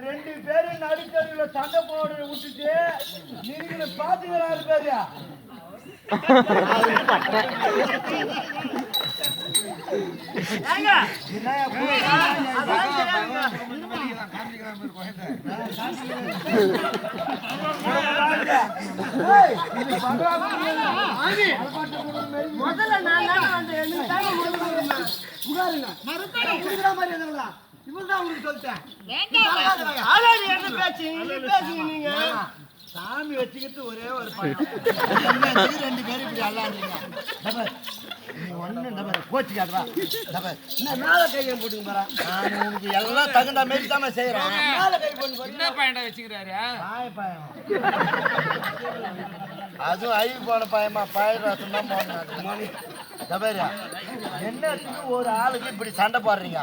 ரெண்டு பேரும் நடுத்தருவில் சண்டை போட விட்டுட்டு நீங்க பாத்துக்கிறாரு பேரு என்னய்யா பூ- ஏய், இது பண்றாங்க. முதல்ல நான் வரணும். புகாருங்க. குடிக்கிற மாதிரி எதுங்களா? இவன்தான் உங்களுக்கு சொல்லிட்டேன். ஆளாடி என்ன பேச்சு? நீங்க பேசுங்க நீங்க. சாமி வச்சுக்கிட்டு ஒரே ஒரு ரெண்டு பேரும் இப்படி அல்லாடுறீங்க? என்ன எல்லாம் தகுந்த மாதிரி தான் செய்யறேன். என்ன. அதுவும் ஐ போன பயமா பாயிரம் தான் டபரா என்னத்துக்கு ஒரு ஆளுக்கு இப்படி சண்டை போடுறீங்க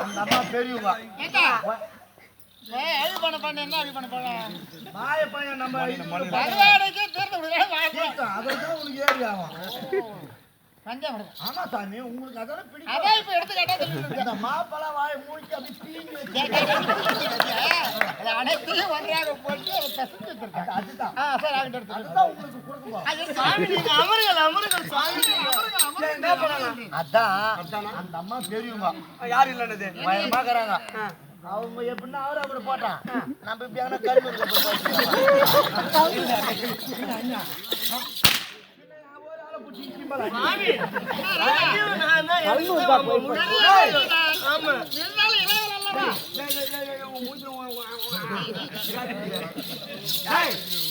அந்த அம்மா பெரியவங்க. ஆமா சாமி உங்களுக்கு பிடிக்கும். அதான் தெரியுது. இந்த மாப்பழம் வாயை மூடிட்டு அப்படி அது அனைத்தையும் ஒன்றாக போட்டு. அதுதான். ஆ, சரி, அங்கிட்டு எடுத்து கொடுங்க. அதுதான் உங்களுக்கு கொடுக்குமா ஐயோ, சாமி, நீங்க அமருங்கள், அமருங்கள், அமருங்க. அதான் அந்த அம்மா பெரியவங்க. யார் இல்லைன்னது? பயமாக்குறாங்க அவங்க எப்படின்னா அவரு அப்படி போட்டான். நம்ம இப்படி ஆனா?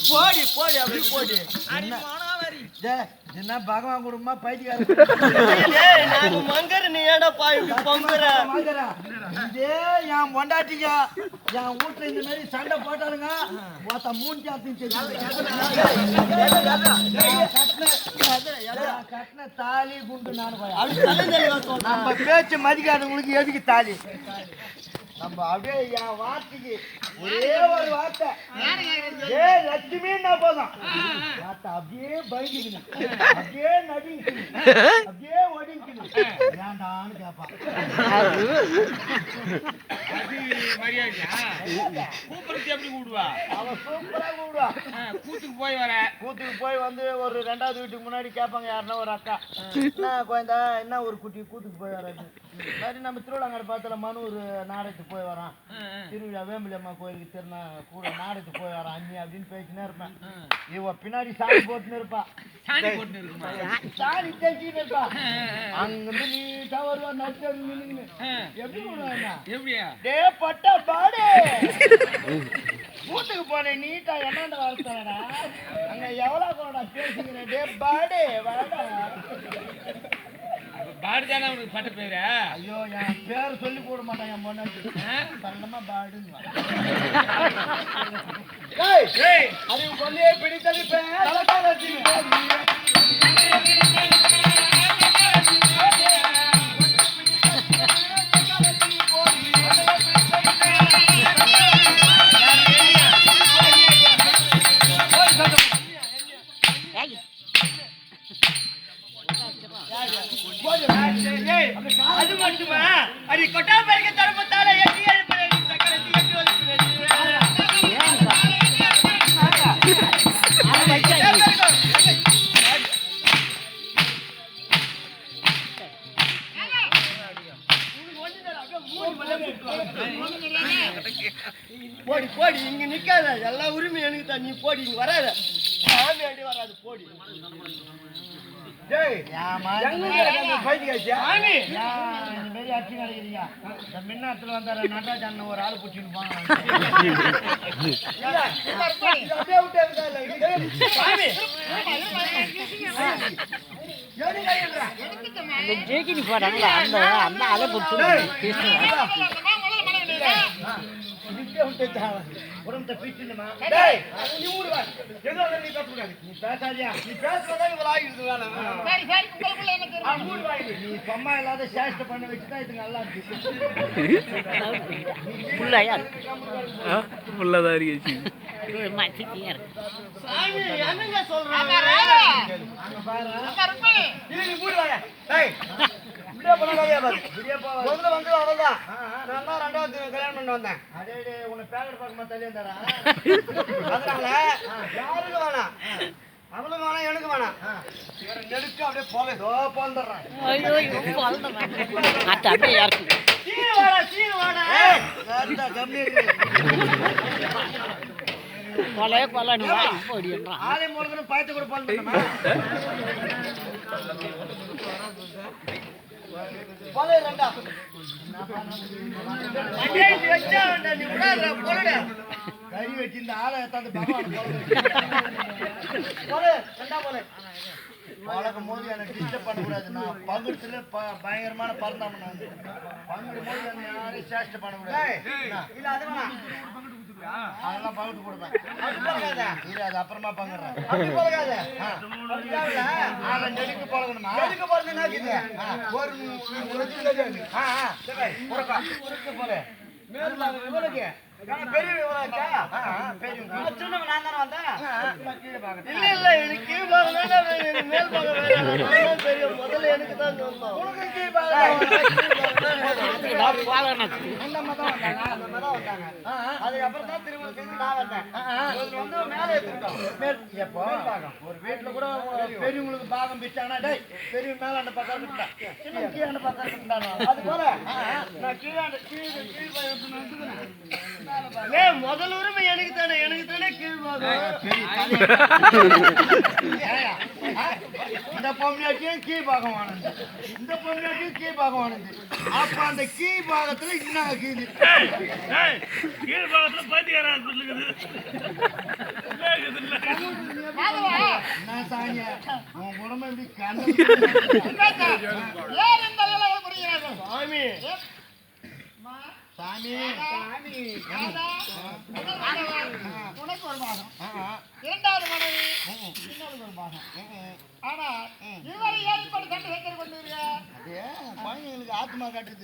போடி போடி அப்படி போடி. என்ன பகவான் குடும்பமா நாங்க மங்கரு, நீ ஏன்டா பா இப்படி பொங்குற? இதே என் பொண்டாட்டிங்க என் வீட்டுல இந்த மாதிரி சண்டை போட்டாலுங்க ஒருத்த மூணு கட்டின தாலி குண்டு நான் போய் அப்படி தலைதெளிவா சொல்ற. நம்ம பேச்சு மதிக்காதவங்களுக்கு எதுக்கு தாலி நம்ம அப்படியே என் வார்த்தைக்கு ஒரே ஒரு வார்த்தை. ஏ லட்சுமின்னா போதும்? வார்த்தை அப்படியே பயந்துக்கணும் அப்படியே நடிக்கணும் அப்படியே ஒடிக்கணும் வேண்டான்னு மரியாதையா? கூப்பிடுறது எப்படி கூடுவா அவன் சூப்பரா கூடுவா கூத்துக்கு போய் வர. கூத்துக்கு போய் வந்து ஒரு ரெண்டாவது வீட்டுக்கு முன்னாடி கேட்பாங்க யாருன்னா ஒரு அக்கா. என்ன குழந்தா என்ன ஒரு குட்டி? கூத்துக்கு போய் வராது மாதிரி நம்ம திருவிழாங்கடை பார்த்துல மனு ஒரு நாடகத்துக்கு போய் வரான். திருவிழா வேம்பலியம்மா கோயிலுக்கு திருநா கூட நாடகத்துக்கு போய் வரான். அண்ணி அப்படின்னு பேசினே இருப்பேன். இவ பின்னாடி சாணி போட்டுன்னு இருப்பா. சாணி தேய்ச்சின்னு இருப்பா. அங்கிருந்து வருவா நட்டு நின்று எப்படி எப்படியா? டே பட்டா பாடு. வீட்டுக்கு போனேன் நீட்டா என்னண்ட வரத்தடா அங்க எவ்வளவு கூட பேசிக்கிறேன்? டே பாடு வாடா. பாடு தானே உனக்கு பட்ட பேரு? ஐயோ என் பேர் சொல்லி போட மாட்டான் என் பொண்ணாச்சு சல்லமா பாடுன்னு அது கொல்லையே பிடித்தது பேர் அது மட்டுமா அது கொட்டாம்பரிக்க தரப்பத்தால எட்டி எழுப்புறது சக்கரத்தி எட்டி போடி போடி இங்க நிக்காத. எல்லா உரிமையும் எனக்கு தான். நீ போடி இங்க வராத. சாமி அடி வராது போடி. மின்னாத்துல வந்தார நடராஜ் அண்ணன் ஒரு ஆள் கையில்றா. ஜேகினி போறாங்களா அந்த அந்த அதை கொடுத்து விட்டு நீ நீ பேசக்கூடாது. நீ பேசாதியா? நீ பேசுறதா ஆகிடுது. நீ இல்லாத சேஷ்டை பண்ண வச்சுதான் இது நல்லா இருக்கு. புள்ளையா? இருக்கு. சாமி என்னங்க சொல்றாங்க இப்படியே போனா கதையா பாரு. இப்படியே போவாது. முதல்ல வந்து ஆ. நான் தான் ரெண்டாவது கல்யாணம் பண்ணி வந்தேன் அடே, டே, உன்னை பேக்கெட் பார்க்குமா தள்ளி இருந்தாரா? அதனால யாருக்கும் வேணாம் அவளுக்கு வேணாம் எனக்கு வேணாம் இவரை நெடுக்க அப்படியே போக இதோ போந்துடுறேன். அப்படியே யாருக்கு சீனு வாடா சீனு வாடா. கொலைய கொலை போடின்றான் ஆளை மூலக்கணும் பயத்தை கூட போடணுமா? போல ரெண்டா பஞ்சாயத்து வச்சா வேண்டாம், நீ விடாத போலடா கறி வச்சு இந்த ஆளை போல பழகும் போது எனக்கு டிஸ்டர்ப் பண்ணக்கூடாது. நான் பங்குத்துல பயங்கரமான பறந்தாம நான் பங்குடும் போது யாரையும் சேஷ்டை பண்ணக்கூடாது அதெல்லாம் பங்கிட்டு கொடுப்பேன் அது அப்புறமா பங்குறேன் நெடுக்கு பழகணுமா? போறது நாக்குது ஒரு ஒரு இது போல. இவனுக்கு அதுக்கப்புறம் தான் திரும்ப நான் வந்தேன். எப்போ? ஒரு வீட்டுல கூட பெரியவங்களுக்கு பாகம் பிச்சாங்கன்னா டேய் பெரியவங்க மேல அந்த பக்கம் இருக்கா சின்ன பக்கம் அது போல நான் கீழே கீழ் ஏ முதல் உரிமை எனக்கு தானே எனக்கு தானே கீழ் பாகம் இந்த பொம்மையாட்டியும் கீ பாகம் இந்த பொம்மையாட்டியும் கீ பாகம் வானது அப்ப அந்த கீ பாகத்துல இன்னும் கீழ் என்ன சாமியா உன் குடும்பம் சாமி சாமி உனக்கு ஒரு பாகம் இரண்டாவது மனைவி இன்னொரு ஒரு பாகம் ஆனா இதுவரை ஏற்பட்டு கொண்டு அது குழந்தைங்களுக்கு ஆத்மா காட்டுது